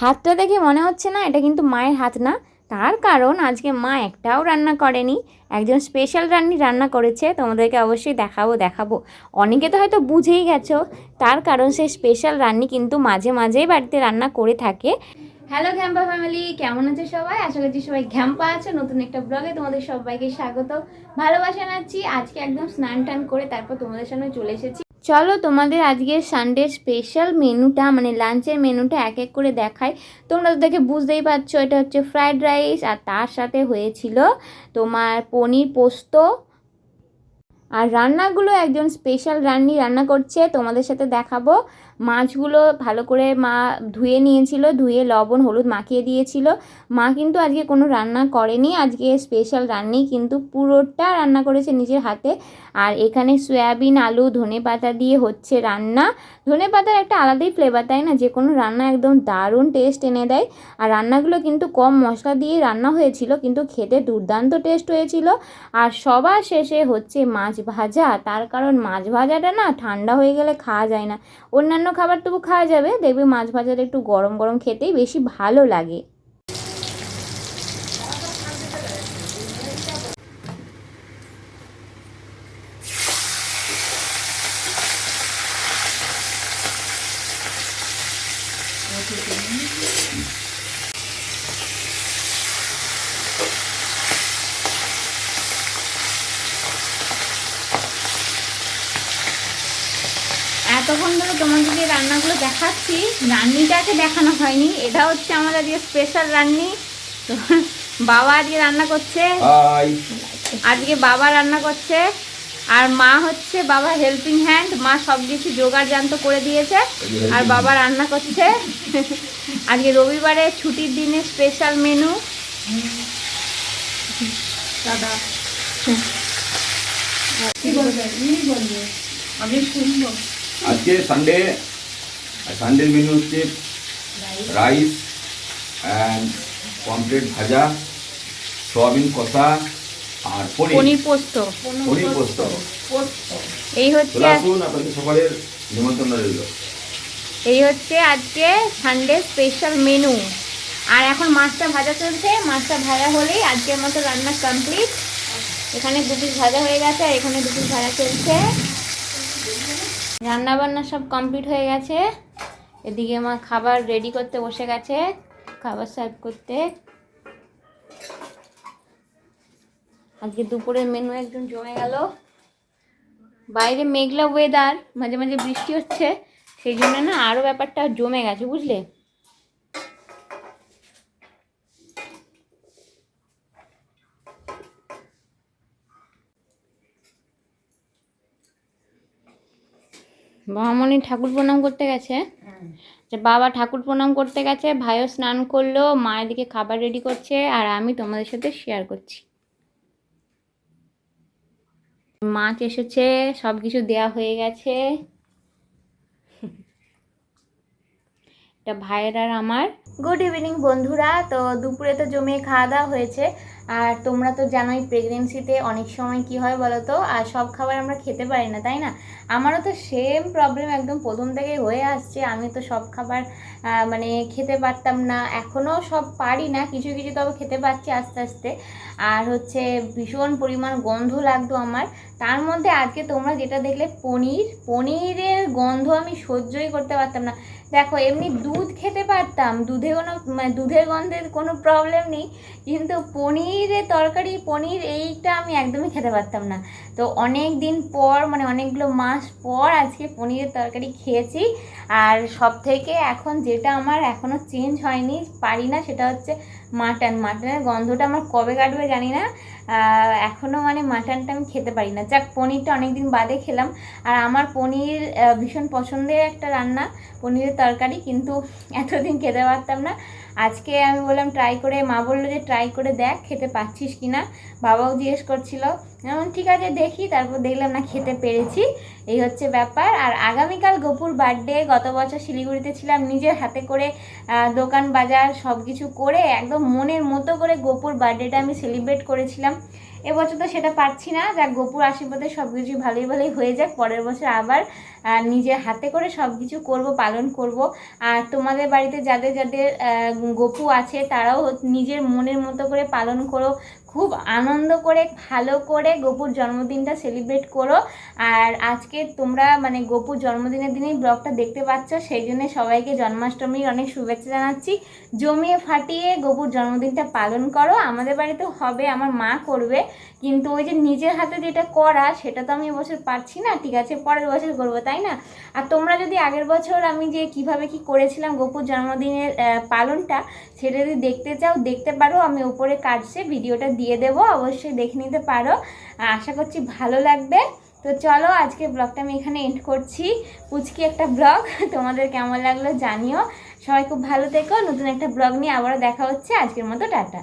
হাতটা দেখে মনে হচ্ছে না, এটা কিন্তু মায়ের হাত না। তার কারণ আজকে মা একটাও রান্না করেনি, একজন স্পেশাল রান্নি রান্না করেছে, তোমাদেরকে অবশ্যই দেখাবো দেখাবো। অনেকে তো হয়তো বুঝেই গেছো, তার কারণ সেই স্পেশাল রান্নি কিন্তু মাঝে মাঝেই বাড়িতে রান্না করে থাকে। হ্যালো ঘ্যাম্পা ফ্যামিলি কেমন আছে সবাই? আশা করছি সবাই ঘ্যাম্পা আছে। নতুন একটা ব্লগে তোমাদের সবাইকে স্বাগত ভালোবাসা নাচ্ছি আজকে একদম স্নান টান করে তারপর তোমাদের সামনে চলে এসেছি। চলো তোমাদের আজকের সানডে স্পেশাল মেনুটা মানে লাঞ্চের মেনুটা এক এক করে দেখাই। তোমরা তো দেখে বুঝতেই পারছ, এটা হচ্ছে ফ্রাইড রাইস আর তার সাথে হয়েছিল তোমার পনির পোস্ত। আর রান্নাগুলো একজন স্পেশাল রান্নি রান্না করছে, তোমাদের সাথে দেখাবো। মাছগুলো ভালো করে মা ধুয়ে নিয়েছিল, ধুয়ে লবণ, হলুদ মাখিয়ে দিয়েছিল। মা কিন্তু আজকে কোনো রান্না করেনি, আজকে স্পেশাল রান্নি কিন্তু পুরোটা রান্না করেছে নিজের হাতে। আর এখানে সয়াবিন, আলু, ধনে পাতা দিয়ে হচ্ছে রান্না। ধনে পাতার একটা আলাদাই ফ্লেভার তাই না? যে কোনো রান্না একদম দারুণ টেস্ট এনে দেয়। আর রান্নাগুলো কিন্তু কম মশলা দিয়ে রান্না হয়েছিল, কিন্তু খেতে দুর্দান্ত টেস্ট হয়েছিল। আর সবার শেষে হচ্ছে মাছ ভাজা। তার কারণ মাছ ভাজাটা না ঠান্ডা হয়ে গেলে খাওয়া যায় না। অন্যান্য খাবার তবু খাওয়া যাবে। দেখবে মাছ ভাজাটা একটু গরম গরম খেতেই বেশি ভালো লাগে। এতক্ষণ ধরে তোমাদেরকে রান্নাগুলো দেখাচ্ছি রান্নিটাকে দেখানো হয়নি। এটা হচ্ছে আমাদের আজকে স্পেশাল রান্নি। তো বাবা আজকে রান্না করছে। আজকে বাবা রান্না করছে। আর মা হচ্ছে বাবা হেল্পিং হ্যান্ড মা সব কিছু জোগাড় জান্ত করে দিয়েছে। আর বাবা রান্না করছে। আজকে রবিবারে ছুটির দিনে স্পেশাল মেনু দাদা আজকে সানডে সানডের মেনু হচ্ছে রাইস অ্যান্ড পমফ্রেট ভাজা সয়াবিন কষা আর পনির। পনির পোস্ত। পনির পোস্ত। এই হচ্ছে আসুন আপনাদের সকলের নিমন্ত্রণ রইল। এই হচ্ছে আজকে সানডে স্পেশাল মেনু আর এখন মাছটা ভাজা চলছে। মাছটা ভাজা হলেই আজকের মতো রান্না কমপ্লিট এখানে দু পিস ভাজা হয়ে গেছে আর এখানে দু পিস ভাজা চলছে। রান্না বান্না সব কমপ্লিট হয়ে গেছে। এদিকে মা খাবার রেডি করতে বসে গেছে, খাবার সার্ভ করতে। আজকে দুপুরের মেনু একদম জমে গেল। বাইরে মেঘলা ওয়েদার মাঝে মাঝে বৃষ্টি হচ্ছে, সেই জন্য না আরও ব্যাপারটা জমে গেছে, বুঝলে? বাবামণি ঠাকুর প্রণাম করতে গেছে। যে বাবা ঠাকুর প্রণাম করতে গেছে, ভাইও স্নান করল, মা এদিকে খাবার রেডি করছে, আর আমি তোমাদের সাথে শেয়ার করছি। মাছ এসেছে সব কিছু দেয়া হয়ে গেছে। এটা ভাইয়ের আর আমার। গুড ইভিনিং বন্ধুরা। তো দুপুরে তো জমিয়ে খাওয়া দাওয়া হয়েছে। আর তোমরা তো জানোই প্রেগনেন্সিতে অনেক সময় কি হয় বলো তো আর সব খাবার আমরা খেতে পারি না, তাই না? আমারও তো সেম প্রবলেম একদম প্রথম থেকেই হয়ে আসছে। আমি তো সব খাবার মানে খেতে পারতাম না। এখনও সব পারি না, কিছু কিছু তবে খেতে পারছি আস্তে আস্তে। আর হচ্ছে ভীষণ পরিমাণ গন্ধ লাগতো আমার। তার মধ্যে আজকে তোমরা যেটা দেখলে, পনির, পনিরের গন্ধ আমি সহ্যই করতে পারতাম না। দেখো, এমনি দুধ খেতে পারতাম দুধে কোনো মানে দুধের গন্ধের কোনো প্রবলেম নেই। কিন্তু পনিরের তরকারি, পনির এইটা আমি একদমই খেতে পারতাম না। তো অনেক দিন পর মানে অনেকগুলো মাস পর আজকে পনিরের তরকারি খেয়েছি। আর সব থেকে এখন যেটা আমার এখনও চেঞ্জ হয়নি, পারি না, সেটা হচ্ছে মাটন মাটনের গন্ধটা আমার কবে কাটবে জানি না। এখনও মানে মাটনটা আমি খেতে পারি না। যাক, পনিরটা অনেক দিন বাদে খেলাম। আর আমার পনির ভীষণ পছন্দের একটা রান্না, পনিরের তরকারি। কিন্তু এতদিন খেতে পারতাম না। আজকে আমি বললাম ট্রাই করে। মা বলল যে ট্রাই করে দেখ, খেতে পাচ্ছিস কি না? বাবাও জিজ্ঞেস করছিল এমন ঠিক আছে, দেখি। তারপর দেখলাম, না, খেতে পেরেছি। এই হচ্ছে ব্যাপার। আর আগামীকাল গোপুর বার্থডে গত বছর শিলিগুড়িতে ছিলাম, নিজের হাতে করে দোকান বাজার সব কিছু করে, একদম মনের মতো করে গোপুর বার্থডেটা আমি সেলিব্রেট করেছিলাম। এবছর তো সেটা পারছি না। যাক, গোপুর আশীর্বাদে সব কিছু ভালোই ভালোই হয়ে যাক। পরের বছর আবার নিজের হাতে করে সব কিছু করব, পালন করব। আর তোমাদের বাড়িতে যাদের যাদের গপু আছে, তারাও নিজের মনের মতো করে পালন করো। খুব আনন্দ করে, ভালো করে গপুর জন্মদিনটা সেলিব্রেট করো। আর আজকে তোমরা মানে গপুর জন্মদিনের দিনেই ব্লগটা দেখতে পাচ্ছ, সেই জন্য সবাইকে জন্মাষ্টমীর অনেক শুভেচ্ছা জানাচ্ছি। জমিয়ে ফাটিয়ে গপুর জন্মদিনটা পালন করো। আমাদের বাড়িতে হবে, আমার মা করবে। কিন্তু ওই যে নিজের হাতে যেটা করা, সেটা তো আমি এবছর পারছি না। ঠিক আছে, পরের বছর করব, তাই না? আর তোমরা যদি আগের বছর আমি যে কীভাবে কি করেছিলাম গপুর জন্মদিনের পালনটা, সেটা যদি দেখতে চাও, দেখতে পারো, আমি উপরে কাটছে ভিডিওটা দিয়ে দেবো, অবশ্যই দেখে নিতে পারো। আশা করছি ভালো লাগবে। তো চলো, আজকে ব্লগটা আমি এখানে এন্ড করছি। পুচকি একটা ব্লগ, তোমাদের কেমন লাগল জানিও। সবাই খুব ভালো থেকো, নতুন একটা ব্লগ নিয়ে আবারও দেখা হচ্ছে। আজকের মতো টাটা।